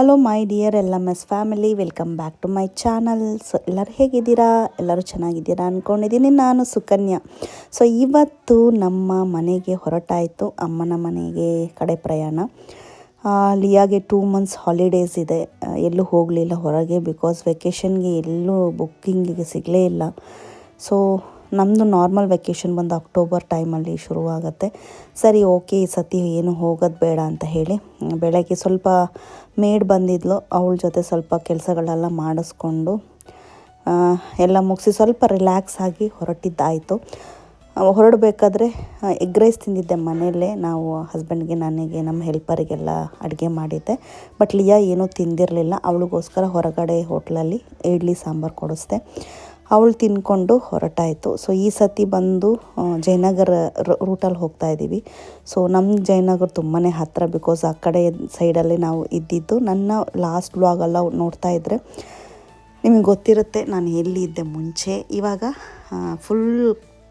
Hello my dear L M S family welcome back to my channel so ಎಲ್ಲರೂ ಹೇಗಿದ್ದೀರಾ? ಎಲ್ಲರೂ ಚೆನ್ನಾಗಿದ್ದೀರಾ ಅಂದ್ಕೊಂಡಿದ್ದೀನಿ ನಾನು, ಸುಕನ್ಯಾ. ಸೊ ಇವತ್ತು ನಮ್ಮ ಮನೆಗೆ ಹೊರಟಾಯಿತು ಅಮ್ಮನ ಮನೆಗೆ ಕಡೆ ಪ್ರಯಾಣ. ಲಿಯಾಗೆ ಟೂ ಮಂತ್ಸ್ ಹಾಲಿಡೇಸ್ ಇದೆ. ಎಲ್ಲೂ ಹೋಗಲಿಲ್ಲ, ಹೊರಗೆ ಬಿಕಾಸ್ ವೆಕೇಷನ್ಗೆ ಎಲ್ಲೂ ಬುಕ್ಕಿಂಗಿಗೆ ಸಿಗಲೇ ಇಲ್ಲ. ಸೊ ನಮ್ಮದು ನಾರ್ಮಲ್ ವೆಕೇಷನ್ ಬಂದು ಅಕ್ಟೋಬರ್ ಟೈಮಲ್ಲಿ ಶುರುವಾಗುತ್ತೆ. ಸರಿ ಓಕೆ ಈ ಸತಿ ಏನು ಹೋಗೋದು ಬೇಡ ಅಂತ ಹೇಳಿ, ಬೆಳಗ್ಗೆ ಸ್ವಲ್ಪ ಮೇಡ್ ಬಂದಿದ್ಲು, ಅವಳ ಜೊತೆ ಸ್ವಲ್ಪ ಕೆಲಸಗಳೆಲ್ಲ ಮಾಡಿಸ್ಕೊಂಡು ಎಲ್ಲ ಮುಗಿಸಿ ಸ್ವಲ್ಪ ರಿಲ್ಯಾಕ್ಸ್ ಆಗಿ ಹೊರಟಿದ್ದಾಯಿತು. ಹೊರಡಬೇಕಾದ್ರೆ ಎಗ್ ರೈಸ್ ತಿಂದಿದ್ದೆ ಮನೆಯಲ್ಲೇ, ನಾವು ಹಸ್ಬೆಂಡ್ಗೆ ನನಗೆ, ನಮ್ಮ ಹೆಲ್ಪರಿಗೆಲ್ಲ ಅಡುಗೆ ಮಾಡಿದ್ದೆ. ಬಟ್ ಲಿಯಾ ಏನೂ ತಿಂದಿರಲಿಲ್ಲ, ಅವಳಿಗೋಸ್ಕರ ಹೊರಗಡೆ ಹೋಟ್ಲಲ್ಲಿ ಇಡ್ಲಿ ಸಾಂಬಾರು ಕೊಡಿಸ್ದೆ. ಅವಳು ತಿನ್ಕೊಂಡು ಹೊರಟಾಯಿತು. ಸೊ ಈ ಸತಿ ಬಂದು ಜಯನಗರ ರೂಟಲ್ಲಿ ಹೋಗ್ತಾ ಇದ್ದೀವಿ. ಸೊ ನಮ್ಮ ಜಯನಗರ ತುಂಬಾ ಹತ್ತಿರ ಬಿಕಾಸ್ ಆ ಕಡೆ ಸೈಡಲ್ಲಿ ನಾವು ಇದ್ದಿದ್ದು. ನನ್ನ ಲಾಸ್ಟ್ ವ್ಲಾಗೆಲ್ಲ ನೋಡ್ತಾ ಇದ್ದರೆ ನಿಮಗೆ ಗೊತ್ತಿರುತ್ತೆ, ನಾನು ಎಲ್ಲಿದ್ದೆ ಮುಂಚೆ. ಇವಾಗ ಫುಲ್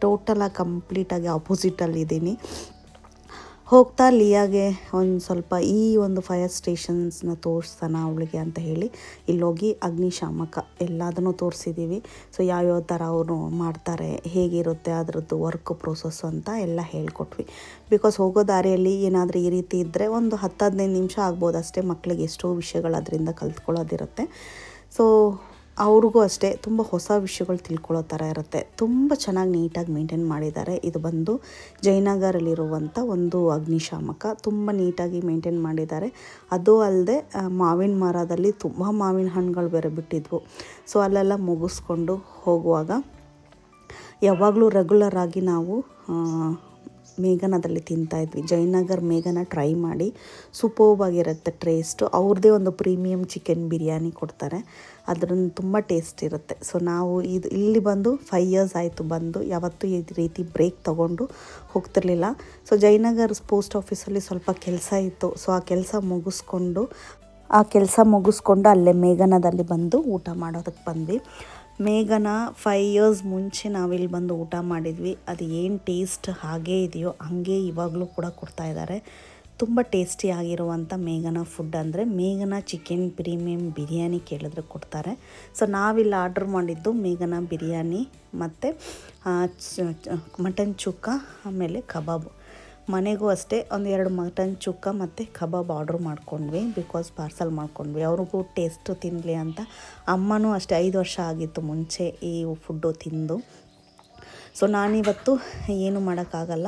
ಟೋಟಲಾಗಿ ಕಂಪ್ಲೀಟಾಗಿ ಆಪೋಸಿಟಲ್ಲಿದ್ದೀನಿ ಹೋಗ್ತಾ ಲಿಯಾಗೆ ಒಂದು ಸ್ವಲ್ಪ ಈ ಒಂದು ಫೈರ್ ಸ್ಟೇಷನ್ಸ್ನ ತೋರಿಸ್ತಾನ ಅವಳಿಗೆ ಅಂತ ಹೇಳಿ. ಇಲ್ಲೋಗಿ ಅಗ್ನಿಶಾಮಕ ಎಲ್ಲದನ್ನು ತೋರಿಸಿದ್ದೀವಿ ಸೊ ಯಾವ್ಯಾವ ಥರ ಅವರು ಮಾಡ್ತಾರೆ, ಹೇಗಿರುತ್ತೆ ಅದರದ್ದು ವರ್ಕ್ ಪ್ರೋಸೆಸ್ ಅಂತ ಎಲ್ಲ ಹೇಳ್ಕೊಟ್ವಿ. ಬಿಕಾಸ್ ಹೋಗೋ ದಾರಿಯಲ್ಲಿ ಏನಾದರೂ ಈ ರೀತಿ ಇದ್ದರೆ ಒಂದು ಹತ್ತು ಹದಿನೈದು ನಿಮಿಷ ಆಗ್ಬೋದು ಅಷ್ಟೇ ಮಕ್ಕಳಿಗೆ ಎಷ್ಟೋ ವಿಷಯಗಳು ಅದರಿಂದ ಕಲ್ತ್ಕೊಳ್ಳೋದಿರುತ್ತೆ ಸೊ ಅವ್ರಿಗೂ ಅಷ್ಟೇ ತುಂಬ ಹೊಸ ವಿಷಯಗಳು ತಿಳ್ಕೊಳ್ಳೋ ಥರ ಇರುತ್ತೆ. ತುಂಬ ಚೆನ್ನಾಗಿ ನೀಟಾಗಿ ಮೇಂಟೈನ್ ಮಾಡಿದ್ದಾರೆ. ಇದು ಬಂದು ಜಯನಗರಲ್ಲಿರುವಂಥ ಒಂದು ಅಗ್ನಿಶಾಮಕ ತುಂಬ ನೀಟಾಗಿ ಮೇಂಟೈನ್ ಮಾಡಿದ್ದಾರೆ. ಅದು ಅಲ್ಲದೆ ಮಾವಿನ ಮರದಲ್ಲಿ ತುಂಬ ಮಾವಿನ ಹಣ್ಣುಗಳು ಬೇರೆ ಬಿಟ್ಟಿದ್ವು ಸೊ, ಅಲ್ಲೆಲ್ಲ ಮುಗಿಸ್ಕೊಂಡು ಹೋಗುವಾಗ ಯಾವಾಗಲೂ ರೆಗ್ಯುಲರ್ ಆಗಿ ನಾವು ಮೇಘನದಲ್ಲಿ ತಿಂತಾಯಿದ್ವಿ ಜಯನಗರ್ ಮೇಘನ ಟ್ರೈ ಮಾಡಿ ಸೂಪರ್ಬಾಗಿರುತ್ತೆ ಟೇಸ್ಟು ಅವ್ರದ್ದೇ ಒಂದು ಪ್ರೀಮಿಯಮ್ ಚಿಕನ್ ಬಿರಿಯಾನಿ ಕೊಡ್ತಾರೆ. ಅದ್ರದ್ದು ತುಂಬ ಟೇಸ್ಟ್ ಇರುತ್ತೆ. ಸೊ ನಾವು ಇದು ಇಲ್ಲಿ ಬಂದು ಫೈ ಇಯರ್ಸ್ ಆಯಿತು ಬಂದು ಯಾವತ್ತೂ ಈ ರೀತಿ ಬ್ರೇಕ್ ತೊಗೊಂಡು ಹೋಗ್ತಿರ್ಲಿಲ್ಲ. ಸೊ ಜಯನಗರ್ ಪೋಸ್ಟ್ ಆಫೀಸಲ್ಲಿ ಸ್ವಲ್ಪ ಕೆಲಸ ಇತ್ತು. ಸೊ ಆ ಕೆಲಸ ಮುಗಿಸ್ಕೊಂಡು, ಆ ಕೆಲಸ ಮುಗಿಸ್ಕೊಂಡು ಅಲ್ಲೇ ಮೇಘನದಲ್ಲಿ ಬಂದು ಊಟ ಮಾಡೋದಕ್ಕೆ ಬಂದ್ವಿ. ಮೇಘನ ಫೈ ಇಯರ್ಸ್ ಮುಂಚೆ ನಾವಿಲ್ಲಿ ಬಂದು ಊಟ ಮಾಡಿದ್ವಿ. ಅದು ಏನು ಟೇಸ್ಟ್ ಹಾಗೆ ಇದೆಯೋ ಹಾಗೆ ಇವಾಗಲೂ ಕೂಡ ಕೊಡ್ತಾ ಇದ್ದಾರೆ. ತುಂಬ ಟೇಸ್ಟಿಯಾಗಿರುವಂಥ ಮೇಘನ ಫುಡ್ ಅಂದರೆ ಮೇಘನ ಚಿಕನ್ ಪ್ರೀಮಿಯಂ ಬಿರಿಯಾನಿ ಕೇಳಿದ್ರೆ ಕೊಡ್ತಾರೆ. ಸೊ ನಾವಿಲ್ಲಿ ಆರ್ಡ್ರ್ ಮಾಡಿದ್ದು ಮೇಘನ ಬಿರಿಯಾನಿ ಮತ್ತು ಮಟನ್ ಚುಕ್ಕ ಆಮೇಲೆ ಕಬಾಬು. ಮನೆಗೂ ಅಷ್ಟೇ ಒಂದು ಎರಡು ಮಟನ್ ಚುಕ್ಕ ಮತ್ತು ಕಬಾಬ್ ಆರ್ಡ್ರ್ ಮಾಡ್ಕೊಂಡ್ವಿ ಬಿಕಾಸ್ ಪಾರ್ಸಲ್ ಮಾಡ್ಕೊಂಡ್ವಿ. ಅವ್ರಿಗೂ ಟೇಸ್ಟು ತಿನ್ನಲಿ ಅಂತ. ಅಮ್ಮನೂ ಅಷ್ಟೇ ಐದು ವರ್ಷ ಆಗಿತ್ತು ಮುಂಚೆ ಈ ಫುಡ್ಡು ತಿಂದು. ಸೊ ನಾನಿವತ್ತು ಏನು ಮಾಡೋಕ್ಕಾಗಲ್ಲ.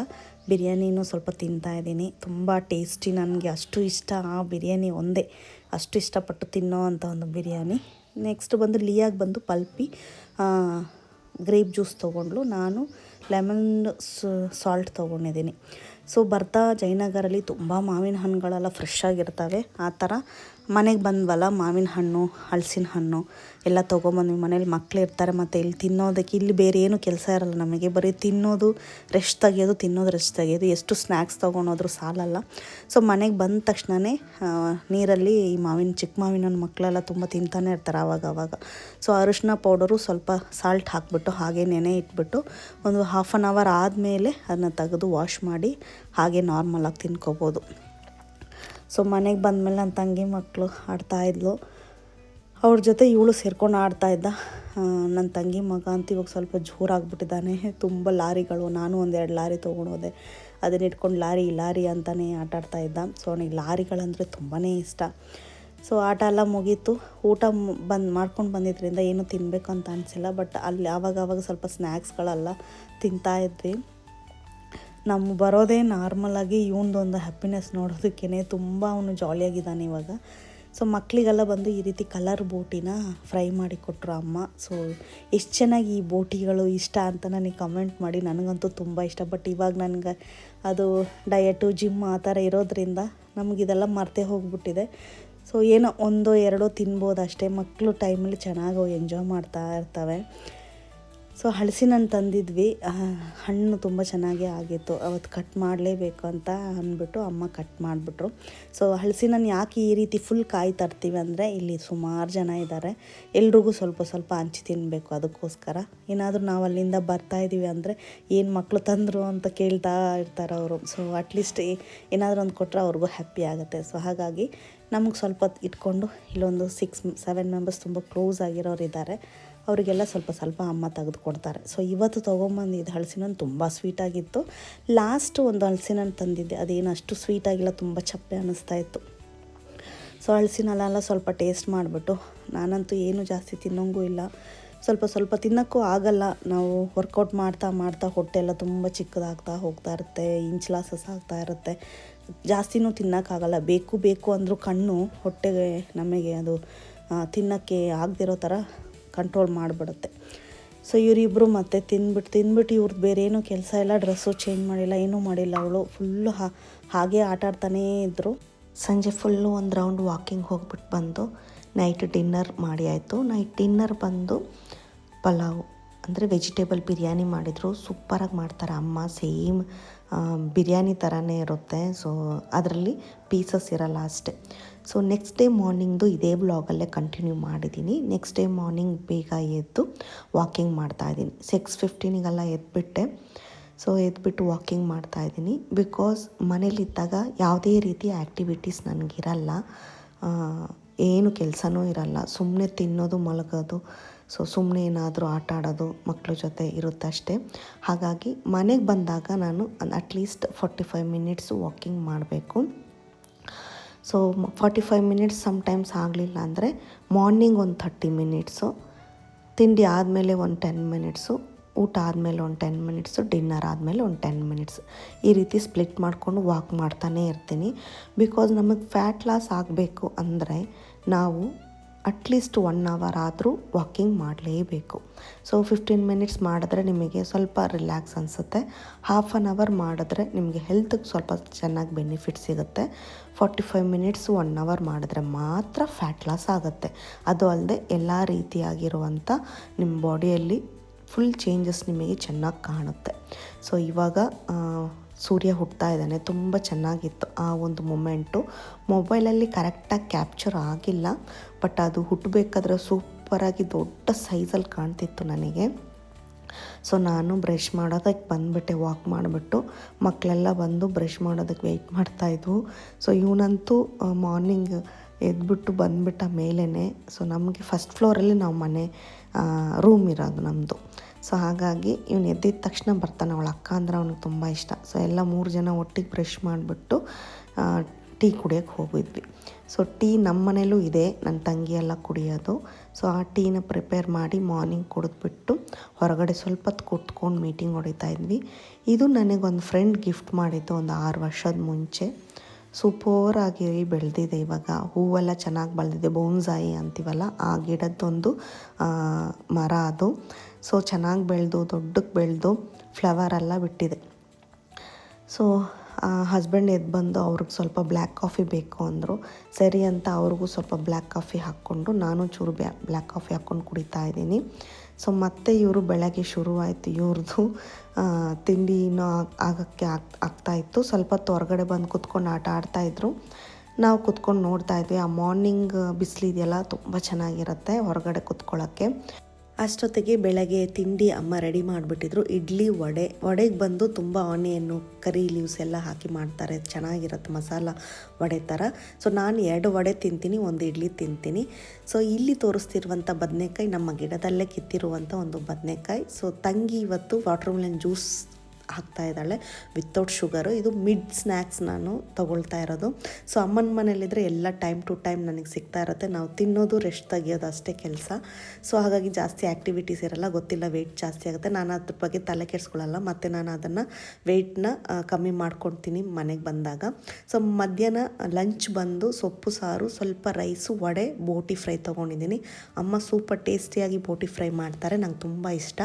ಬಿರಿಯಾನಿನೂ ಸ್ವಲ್ಪ ತಿಂತಾ ಇದ್ದೀನಿ. ತುಂಬ ಟೇಸ್ಟಿ, ನನಗೆ ಅಷ್ಟು ಇಷ್ಟ. ಆ ಬಿರಿಯಾನಿ ಒಂದೇ. ಅಷ್ಟು ಇಷ್ಟಪಟ್ಟು ತಿನ್ನೋ ಅಂಥ ಒಂದು ಬಿರಿಯಾನಿ. ನೆಕ್ಸ್ಟ್ ಬಂದು ಲಿಯಾಗಿ ಬಂದು ಪಲ್ಪಿ ಗ್ರೇಪ್ ಜ್ಯೂಸ್ ತೊಗೊಂಡ್ಲು. ನಾನು ಲೆಮನ್ ಸಾಲ್ಟ್ ತೊಗೊಂಡಿದ್ದೀನಿ. ಸೊ ಬರ್ತಾ ಜಯನಗರಲ್ಲಿ ತುಂಬ ಮಾವಿನ ಹಣ್ಣುಗಳೆಲ್ಲ ಫ್ರೆಶ್ ಆಗಿರ್ತವೆ. ಆ ಥರ ಮನೆಗೆ ಬಂದ್ವಲ್ಲ, ಮಾವಿನ ಹಣ್ಣು, ಹಲಸಿನ ಹಣ್ಣು ಎಲ್ಲ ತೊಗೊಂಬಂದ್ವಿ. ಮನೇಲಿ ಮಕ್ಳು ಇರ್ತಾರೆ ಮತ್ತು ಇಲ್ಲಿ ತಿನ್ನೋದಕ್ಕೆ ಇಲ್ಲಿ ಬೇರೆ ಏನು ಕೆಲಸ ಇರಲ್ಲ ನಮಗೆ. ಬರೀ ತಿನ್ನೋದು ರೆಸ್ಟ್ ತೆಗಿಯೋದು, ತಿನ್ನೋದು ರೆಸ್ಟ್ ತೆಗೆಯೋದು. ಎಷ್ಟು ಸ್ನ್ಯಾಕ್ಸ್ ತೊಗೊಂಡೋದ್ರು ಸಾಲಲ್ಲ. ಸೊ ಮನೆಗೆ ಬಂದ ತಕ್ಷಣವೇ ನೀರಲ್ಲಿ ಈ ಮಾವಿನ, ಚಿಕ್ಕ ಮಾವಿನ ಮಕ್ಕಳೆಲ್ಲ ತುಂಬ ತಿಂತಾನೆ ಇರ್ತಾರೆ ಆವಾಗ ಆವಾಗ. ಸೊ ಅರಿಶಿನ ಪೌಡರು ಸ್ವಲ್ಪ ಸಾಲ್ಟ್ ಹಾಕಿಬಿಟ್ಟು, ಹಾಗೆ ನೆನೆ ಇಟ್ಬಿಟ್ಟು ಒಂದು ಹಾಫ್ ಆನ್ ಅವರ್ ಆದಮೇಲೆ ಅದನ್ನ ತೆಗೆದು ವಾಶ್ ಮಾಡಿ ಹಾಗೆ ನಾರ್ಮಲಾಗಿ ತಿನ್ಕೋಬೋದು. ಸೊ ಮನೆಗೆ ಬಂದಮೇಲೆ ನನ್ನ ತಂಗಿ ಮಕ್ಕಳು ಆಡ್ತಾಯಿದ್ಲು ಅವ್ರ ಜೊತೆ ಇವಳು ಸೇರ್ಕೊಂಡು ಆಡ್ತಾಯಿದ್ದ ನನ್ನ ತಂಗಿ ಮಗ ಅಂತ ಇವಾಗ ಸ್ವಲ್ಪ ಜೋರಾಗ್ಬಿಟ್ಟಿದ್ದಾನೆ. ತುಂಬ ಲಾರಿಗಳು, ನಾನು ಒಂದೆರಡು ಲಾರಿ ತೊಗೊಂಡೋದೆ ಅದನ್ನ ಇಟ್ಕೊಂಡು ಲಾರಿ ಲಾರಿ ಅಂತಲೇ ಆಟ ಇದ್ದ. ಸೊ ಅವನಿಗೆ ಲಾರಿಗಳಂದರೆ ತುಂಬಾ ಇಷ್ಟ. ಸೊ ಆಟ ಎಲ್ಲ ಮುಗೀತು. ಊಟ ಬಂದು, ಮಾಡ್ಕೊಂಡು ಬಂದಿದ್ದರಿಂದ ಏನೂ ತಿನ್ನಬೇಕು ಅಂತ ಅನಿಸಿಲ್ಲ. ಬಟ್ ಅಲ್ಲಿ ಆವಾಗ ಆವಾಗ ಸ್ವಲ್ಪ ಸ್ನ್ಯಾಕ್ಸ್ಗಳೆಲ್ಲ ತಿಂತಾ ಇದ್ವಿ. ನಮ್ಮ ಬರೋದೇ ನಾರ್ಮಲಾಗಿ ಇವನದೊಂದು ಹ್ಯಾಪಿನೆಸ್ ನೋಡೋದಕ್ಕೇ ತುಂಬ ಅವನು ಜಾಲಿಯಾಗಿದ್ದಾನೆ ಇವಾಗ. ಸೊ ಮಕ್ಕಳಿಗೆಲ್ಲ ಬಂದು ಈ ರೀತಿ ಕಲರ್ ಬೋಟಿನ ಫ್ರೈ ಮಾಡಿ ಕೊಟ್ಟರು ಅಮ್ಮ. ಸೊ ಎಷ್ಟು ಚೆನ್ನಾಗಿ ಈ ಬೋಟಿಗಳು ಇಷ್ಟ ಅಂತ ನನಗೆ ಕಮೆಂಟ್ ಮಾಡಿ. ನನಗಂತೂ ತುಂಬ ಇಷ್ಟ. ಬಟ್ ಇವಾಗ ನನಗೆ ಅದು ಡಯಟು ಜಿಮ್ ಆ ಥರ ಇರೋದ್ರಿಂದ ನಮಗಿದೆಲ್ಲ ಮರ್ತೇ ಹೋಗ್ಬಿಟ್ಟಿದೆ. ಸೊ ಏನೋ ಒಂದೋ ಎರಡೋ ತಿನ್ಬೋದು ಅಷ್ಟೇ ಮಕ್ಕಳು ಟೈಮಲ್ಲಿ ಚೆನ್ನಾಗಿ ಎಂಜಾಯ್ ಮಾಡ್ತಾ ಇರ್ತವೆ. ಸೊ ಹಲಸಿನ ಹಣ್ಣು ತಂದಿದ್ವಿ ಹಣ್ಣು ತುಂಬ ಚೆನ್ನಾಗೇ ಆಗಿತ್ತು. ಅವತ್ತು ಕಟ್ ಮಾಡಲೇಬೇಕು ಅಂತ ಅಂದ್ಬಿಟ್ಟು ಅಮ್ಮ ಕಟ್ ಮಾಡಿಬಿಟ್ರು. ಸೊ ಹಲಸಿನ ಹಣ್ಣು ಯಾಕೆ ಈ ರೀತಿ ಫುಲ್ ಕಾಯಿ ತರ್ತೀವಿ ಅಂದರೆ ಇಲ್ಲಿ ಸುಮಾರು ಜನ ಇದ್ದಾರೆ ಎಲ್ರಿಗೂ ಸ್ವಲ್ಪ ಸ್ವಲ್ಪ ಹಂಚಿ ತಿನ್ನಬೇಕು ಅದಕ್ಕೋಸ್ಕರ. ಏನಾದರೂ ನಾವು ಅಲ್ಲಿಂದ ಬರ್ತಾ ಇದ್ದೀವಿ ಅಂದರೆ ಏನು ಮಕ್ಕಳು ತಂದರು ಅಂತ ಕೇಳ್ತಾ ಇರ್ತಾರೆ ಅವರು. ಸೊ ಅಟ್ಲೀಸ್ಟ್ ಏನಾದರೂ ಒಂದು ಕೊಟ್ಟರೆ ಅವ್ರಿಗೂ ಹ್ಯಾಪಿ ಆಗುತ್ತೆ. ಸೊ ಹಾಗಾಗಿ ನಮಗೆ ಸ್ವಲ್ಪ ಇಟ್ಕೊಂಡು ಇಲ್ಲೊಂದು ಸಿಕ್ಸ್ ಸೆವೆನ್ ಮೆಂಬರ್ಸ್ ತುಂಬ ಕ್ಲೋಸ್ ಆಗಿರೋರು ಇದ್ದಾರೆ ಅವರಿಗೆಲ್ಲ ಸ್ವಲ್ಪ ಸ್ವಲ್ಪ ಅಮ್ಮ ತೆಗೆದು ಕೊಡ್ತಾರೆ ಸೊ ಇವತ್ತು ತೊಗೊಂಬಂದಿದ್ದು ಹಲಸಿನ ತುಂಬ ಸ್ವೀಟಾಗಿತ್ತು ಲಾಸ್ಟ್ ಒಂದು ಹಲಸಿನ ತಂದಿದ್ದೆ. ಅದೇನು ಅಷ್ಟು ಸ್ವೀಟಾಗಿಲ್ಲ ತುಂಬ ಚಪ್ಪೆ ಅನ್ನಿಸ್ತಾ ಇತ್ತು. ಸೊ ಹಲಸಿನಲ್ಲೆಲ್ಲ ಸ್ವಲ್ಪ ಟೇಸ್ಟ್ ಮಾಡಿಬಿಟ್ಟು, ನಾನಂತೂ ಏನು ಜಾಸ್ತಿ ತಿನ್ನೋಂಗೂ ಇಲ್ಲ. ಸ್ವಲ್ಪ ಸ್ವಲ್ಪ ತಿನ್ನೋಕ್ಕೂ ಆಗಲ್ಲ. ನಾವು ವರ್ಕೌಟ್ ಮಾಡ್ತಾ ಮಾಡ್ತಾ ಹೊಟ್ಟೆ ಎಲ್ಲ ತುಂಬ ಚಿಕ್ಕದಾಗ್ತಾ ಹೋಗ್ತಾ ಇರುತ್ತೆ ಇಂಚ್ಲಾಸಸ್ ಆಗ್ತಾ ಇರುತ್ತೆ. ಜಾಸ್ತಿನೂ ತಿನ್ನೋಕ್ಕಾಗಲ್ಲ ಬೇಕು ಬೇಕು ಅಂದರೂ ಕಣ್ಣು ಹೊಟ್ಟೆಗೆ ನಮಗೆ ಅದು ತಿನ್ನೋಕ್ಕೆ ಆಗದಿರೋ ಥರ ಕಂಟ್ರೋಲ್ ಮಾಡಿಬಿಡುತ್ತೆ. ಸೊ ಇವರಿಬ್ಬರು ಮತ್ತೆ ತಿಂದ್ಬಿಟ್ಟು ತಿಂದ್ಬಿಟ್ಟು ಇವ್ರದ್ದು ಬೇರೆ ಏನೂ ಕೆಲಸ ಇಲ್ಲ ಡ್ರೆಸ್ಸು ಚೇಂಜ್ ಮಾಡಿಲ್ಲ, ಏನೂ ಮಾಡಿಲ್ಲ. ಅವಳು ಫುಲ್ಲು ಹಾಗೆ ಆಟ ಆಡ್ತಾನೇ ಇದ್ದರು ಸಂಜೆ ಫುಲ್ಲು ಒಂದು ರೌಂಡ್ ವಾಕಿಂಗ್ ಹೋಗ್ಬಿಟ್ಟು ಬಂದು ನೈಟ್ ಡಿನ್ನರ್ ಮಾಡಿ ಆಯಿತು. ನೈಟ್ ಡಿನ್ನರ್ ಬಂದು ಪಲಾವ್, ಅಂದರೆ ವೆಜಿಟೇಬಲ್ ಬಿರಿಯಾನಿ ಮಾಡಿದರು. ಸೂಪರಾಗಿ ಮಾಡ್ತಾರೆ ಅಮ್ಮ ಸೇಮ್ ಬಿರಿಯಾನಿ ಥರನೇ ಇರುತ್ತೆ. ಸೊ ಅದರಲ್ಲಿ ಪೀಸಸ್ ಇರಲ್ಲ ಅಷ್ಟೆ. ಸೊ ನೆಕ್ಸ್ಟ್ ಡೇ ಮಾರ್ನಿಂಗ್ದು ಇದೇ ಬ್ಲಾಗಲ್ಲೇ ಕಂಟಿನ್ಯೂ ಮಾಡಿದ್ದೀನಿ ನೆಕ್ಸ್ಟ್ ಡೇ ಮಾರ್ನಿಂಗ್ ಬೇಗ ಎದ್ದು ವಾಕಿಂಗ್ ಮಾಡ್ತಾಯಿದ್ದೀನಿ ಸಿಕ್ಸ್ ಫಿಫ್ಟೀನಿಗೆಲ್ಲ ಎದ್ಬಿಟ್ಟೆ. ಸೊ ಎದ್ಬಿಟ್ಟು ವಾಕಿಂಗ್ ಮಾಡ್ತಾಯಿದ್ದೀನಿ ಬಿಕಾಸ್ ಮನೇಲಿದ್ದಾಗ ಯಾವುದೇ ರೀತಿ ಆ್ಯಕ್ಟಿವಿಟೀಸ್ ನನಗಿರಲ್ಲ. ಏನು ಕೆಲಸನೂ ಇರಲ್ಲ. ಸುಮ್ಮನೆ ತಿನ್ನೋದು ಮಲಗೋದು ಸೊ ಸುಮ್ಮನೆ ಏನಾದರೂ ಆಟ ಆಡೋದು ಮಕ್ಕಳ ಜೊತೆ ಇರುತ್ತಷ್ಟೇ. ಹಾಗಾಗಿ ಮನೆಗೆ ಬಂದಾಗ ನಾನು at least forty five minutes walking ಮಾಡಬೇಕು. So forty five minutes sometimes ಆಗಲಿಲ್ಲ ಅಂದರೆ ಮಾರ್ನಿಂಗ್ ಒಂದು ಥರ್ಟಿ ಮಿನಿಟ್ಸು ತಿಂಡಿ ಆದಮೇಲೆ ಒಂದು ಟೆನ್ ಮಿನಿಟ್ಸು ಊಟ ಆದಮೇಲೆ ಒಂದು ಟೆನ್ ಮಿನಿಟ್ಸು ಡಿನ್ನರ್ ಆದಮೇಲೆ ಒಂದು ಟೆನ್ ಮಿನಿಟ್ಸ್ ಈ ರೀತಿ ಸ್ಪ್ಲಿಟ್ ಮಾಡಿಕೊಂಡು ವಾಕ್ ಮಾಡ್ತಾನೇ ಇರ್ತೀನಿ. ಬಿಕಾಸ್ ನಮಗೆ ಫ್ಯಾಟ್ ಲಾಸ್ ಆಗಬೇಕು ಅಂದರೆ ನಾವು ಅಟ್ಲೀಸ್ಟ್ ಒನ್ ಅವರ್ ಆದರೂ ವಾಕಿಂಗ್ ಮಾಡಲೇಬೇಕು. ಸೊ ಫಿಫ್ಟೀನ್ ಮಿನಿಟ್ಸ್ ಮಾಡಿದ್ರೆ ನಿಮಗೆ ಸ್ವಲ್ಪ ರಿಲ್ಯಾಕ್ಸ್ ಅನಿಸುತ್ತೆ. ಹಾಫ್ ಆನ್ ಅವರ್ ಮಾಡಿದ್ರೆ ನಿಮಗೆ ಹೆಲ್ತ್ಗೆ ಸ್ವಲ್ಪ ಚೆನ್ನಾಗಿ ಬೆನಿಫಿಟ್ ಸಿಗುತ್ತೆ. Forty five minutes one hour ಮಾಡಿದ್ರೆ ಮಾತ್ರ ಫ್ಯಾಟ್ ಲಾಸ್ ಆಗುತ್ತೆ. ಅದು ಅಲ್ಲದೆ ಎಲ್ಲ ರೀತಿಯಾಗಿರುವಂಥ ನಿಮ್ಮ ಬಾಡಿಯಲ್ಲಿ ಫುಲ್ ಚೇಂಜಸ್ ನಿಮಗೆ ಚೆನ್ನಾಗಿ ಕಾಣುತ್ತೆ. ಸೊ ಇವಾಗ ಸೂರ್ಯ ಹುಟ್ತಾ ಇದ್ದಾನೆ. ತುಂಬ ಚೆನ್ನಾಗಿತ್ತು ಆ ಒಂದು ಮೊಮೆಂಟು ಮೊಬೈಲಲ್ಲಿ ಕರೆಕ್ಟಾಗಿ ಕ್ಯಾಪ್ಚರ್ ಆಗಿಲ್ಲ. ಬಟ್ ಅದು ಹುಟ್ಟಬೇಕಾದ್ರೆ ಸೂಪರಾಗಿ ದೊಡ್ಡ ಸೈಜಲ್ಲಿ ಕಾಣ್ತಿತ್ತು ನನಗೆ. ಸೊ ನಾನು ಬ್ರಷ್ ಮಾಡೋದಕ್ಕೆ ಬಂದುಬಿಟ್ಟೆ, ವಾಕ್ ಮಾಡಿಬಿಟ್ಟು. ಮಕ್ಕಳೆಲ್ಲ ಬಂದು ಬ್ರಷ್ ಮಾಡೋದಕ್ಕೆ ವೆಯ್ಟ್ ಮಾಡ್ತಾಯಿದ್ವು ಸೊ ಇವನಂತೂ ಮಾರ್ನಿಂಗ್ ಎದ್ಬಿಟ್ಟು ಬಂದುಬಿಟ್ಟ ಮೇಲೇ ಸೊ ನಮಗೆ ಫಸ್ಟ್ ಫ್ಲೋರಲ್ಲಿ ನಾವು ಮನೆ ರೂಮ್ ಇರೋದು ನಮ್ಮದು ಸೊ ಹಾಗಾಗಿ ಇವನು ಎದ್ದಿದ ತಕ್ಷಣ ಬರ್ತಾನೆ, ಅವಳ ಅಕ್ಕ ಅಂದ್ರೆ ಅವ್ನಿಗೆ ತುಂಬ ಇಷ್ಟ. ಸೊ ಎಲ್ಲ ಮೂರು ಜನ ಒಟ್ಟಿಗೆ ಬ್ರಷ್ ಮಾಡಿಬಿಟ್ಟು ಟೀ ಕುಡಿಯೋಕ್ಕೆ ಹೋಗಿದ್ವಿ. ಸೊ ಟೀ ನಮ್ಮ ಮನೇಲೂ ಇದೆ. ನನ್ನ ತಂಗಿ ಎಲ್ಲ ಕುಡಿಯೋದು. ಸೊ ಆ ಟೀನ ಪ್ರಿಪೇರ್ ಮಾಡಿ ಮಾರ್ನಿಂಗ್ ಕುಡಿದ್ಬಿಟ್ಟು ಹೊರಗಡೆ ಸ್ವಲ್ಪ ಹೊತ್ತು ಕೂತ್ಕೊಂಡು ಮೀಟಿಂಗ್ ಹೊಡಿತಾ ಇದ್ವಿ. ಇದು ನನಗೊಂದು ಫ್ರೆಂಡ್ ಗಿಫ್ಟ್ ಮಾಡಿದ್ದು ಒಂದು ಆರು ವರ್ಷದ ಮುಂಚೆ. ಸೂಪರ್ ಆಗಿ ಬೆಳೆದಿದೆ ಇವಾಗ. ಹೂವೆಲ್ಲ ಚೆನ್ನಾಗಿ ಬೆಳೆದಿದೆ. ಬೋನ್ಸಾಯಿ ಅಂತೀವಲ್ಲ, ಆ ಗಿಡದ್ದೊಂದು ಮರ ಅದು. ಸೊ ಚೆನ್ನಾಗಿ ಬೆಳೆದು ದೊಡ್ಡಕ್ಕೆ ಬೆಳೆದು ಫ್ಲವರ್ ಎಲ್ಲ ಬಿಟ್ಟಿದೆ. ಸೊ ಹಸ್ಬೆಂಡ್ ಎದ್ದು ಬಂದು ಅವ್ರಿಗೆ ಸ್ವಲ್ಪ ಬ್ಲ್ಯಾಕ್ ಕಾಫಿ ಬೇಕು ಅಂದರು. ಸರಿ ಅಂತ ಅವ್ರಿಗೂ ಸ್ವಲ್ಪ ಬ್ಲ್ಯಾಕ್ ಕಾಫಿ ಹಾಕ್ಕೊಂಡು ನಾನು ಚೂರು ಬ್ಲ್ಯಾಕ್ ಕಾಫಿ ಹಾಕ್ಕೊಂಡು ಕುಡಿತಾ ಇದ್ದೀನಿ. ಸೊ ಮತ್ತೆ ಇವರು ಬೆಳಗ್ಗೆ ಶುರುವಾಯಿತು ಇವ್ರದ್ದು ತಿಂಡಿ ಇನ್ನೂ ಆಗ್- ಆಗೋಕ್ಕೆ ಆಗ್ ಆಗ್ತಾಯಿತ್ತು ಸ್ವಲ್ಪ ಹೊತ್ತು ಹೊರಗಡೆ ಬಂದು ಕುತ್ಕೊಂಡು ಆಟ ಆಡ್ತಾಯಿದ್ರು ನಾವು ಕುತ್ಕೊಂಡು ನೋಡ್ತಾ ಇದ್ವಿ. ಆ ಮಾರ್ನಿಂಗ್ ಬಿಸಿಲಿದೆಯಲ್ಲ ತುಂಬ ಚೆನ್ನಾಗಿರುತ್ತೆ ಹೊರಗಡೆ ಕುತ್ಕೊಳ್ಳೋಕ್ಕೆ ಅಷ್ಟೊತ್ತಿಗೆ ಬೆಳಗ್ಗೆ ತಿಂಡಿ ಅಮ್ಮ ರೆಡಿ ಮಾಡಿಬಿಟ್ಟಿದ್ರು. ಇಡ್ಲಿ, ವಡೆ. ವಡೆಗೆ ಬಂದು ತುಂಬ ಆನಿಯನ್ನು, ಕರಿ ಲೀವ್ಸ್ ಎಲ್ಲ ಹಾಕಿ ಮಾಡ್ತಾರೆ. ಚೆನ್ನಾಗಿರುತ್ತೆ ಮಸಾಲ ವಡೆ ಥರ ಸೊ ನಾನು ಎರಡು ವಡೆ ತಿಂತೀನಿ, ಒಂದು ಇಡ್ಲಿ ತಿಂತೀನಿ. ಸೊ ಇಲ್ಲಿ ತೋರಿಸ್ತಿರುವಂಥ ಬದನೆಕಾಯಿ ನಮ್ಮ ಗಿಡದಲ್ಲೇ ಕಿತ್ತಿರುವಂಥ ಒಂದು ಬದನೆಕಾಯಿ. ಸೊ ತಂಗಿ ಇವತ್ತು ವಾಟರ್ ಮೆಲನ್ ಜ್ಯೂಸ್ ಹಾಕ್ತಾ ಇದ್ದಾಳೆ. ವಿತೌಟ್ ಶುಗರು ಇದು ಮಿಡ್ ಸ್ನ್ಯಾಕ್ಸ್ ನಾನು ತೊಗೊಳ್ತಾ ಇರೋದು. ಸೊ ಅಮ್ಮನ ಮನೇಲಿದ್ದರೆ ಎಲ್ಲ ಟೈಮ್ ಟು ಟೈಮ್ ನನಗೆ ಸಿಗ್ತಾ ಇರುತ್ತೆ. ನಾವು ತಿನ್ನೋದು ರೆಸ್ಟ್ ತೆಗಿಯೋದು ಅಷ್ಟೇ ಕೆಲಸ. ಸೊ ಹಾಗಾಗಿ ಜಾಸ್ತಿ ಆ್ಯಕ್ಟಿವಿಟೀಸ್ ಇರಲ್ಲ. ಗೊತ್ತಿಲ್ಲ ವೆಯ್ಟ್ ಜಾಸ್ತಿ ಆಗುತ್ತೆ. ನಾನು ಅದ್ರ ಬಗ್ಗೆ ತಲೆ ಕೆಡಿಸ್ಕೊಳ್ಳಲ್ಲ ಮತ್ತು ನಾನು ಅದನ್ನು ವೆಯ್ಟ್ನ ಕಮ್ಮಿ ಮಾಡ್ಕೊಳ್ತೀನಿ ಮನೆಗೆ ಬಂದಾಗ. ಸೊ ಮಧ್ಯಾಹ್ನ ಲಂಚ್ ಬಂದು ಸೊಪ್ಪು, ಸಾರು, ಸ್ವಲ್ಪ ರೈಸು ವಡೆ, ಬೋಟಿ ಫ್ರೈ ತೊಗೊಂಡಿದ್ದೀನಿ. ಅಮ್ಮ ಸೂಪರ್ ಟೇಸ್ಟಿಯಾಗಿ ಬೋಟಿ ಫ್ರೈ ಮಾಡ್ತಾರೆ. ನಂಗೆ ತುಂಬ ಇಷ್ಟ.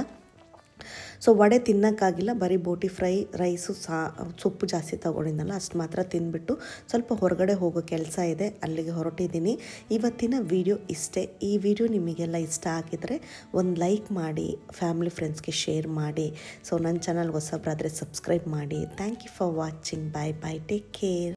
ಸೊ ವಡೆ ತಿನ್ನೋಕ್ಕಾಗಿಲ್ಲ, ಬರೀ ಬೋಟಿ ಫ್ರೈ, ರೈಸು, ಸಾ, ಸೊಪ್ಪು ಜಾಸ್ತಿ ತೊಗೊಂಡಿದ್ನಲ್ಲ, ಅಷ್ಟು ಮಾತ್ರ ತಿಂದ್ಬಿಟ್ಟು ಸ್ವಲ್ಪ ಹೊರಗಡೆ ಹೋಗೋ ಕೆಲಸ ಇದೆ, ಅಲ್ಲಿಗೆ ಹೊರಟಿದ್ದೀನಿ. ಇವತ್ತಿನ ವಿಡಿಯೋ ಇಷ್ಟೇ. ಈ ವಿಡಿಯೋ ನಿಮಗೆಲ್ಲ ಇಷ್ಟ ಆಗಿದರೆ ಒಂದು ಲೈಕ್ ಮಾಡಿ ಫ್ಯಾಮಿಲಿ ಫ್ರೆಂಡ್ಸ್ಗೆ ಶೇರ್ ಮಾಡಿ. ಸೊ ನನ್ನ ಚಾನಲ್ ಹೊಸಬ್ರಾದರೆ ಸಬ್ಸ್ಕ್ರೈಬ್ ಮಾಡಿ. Thank you for watching bye bye take care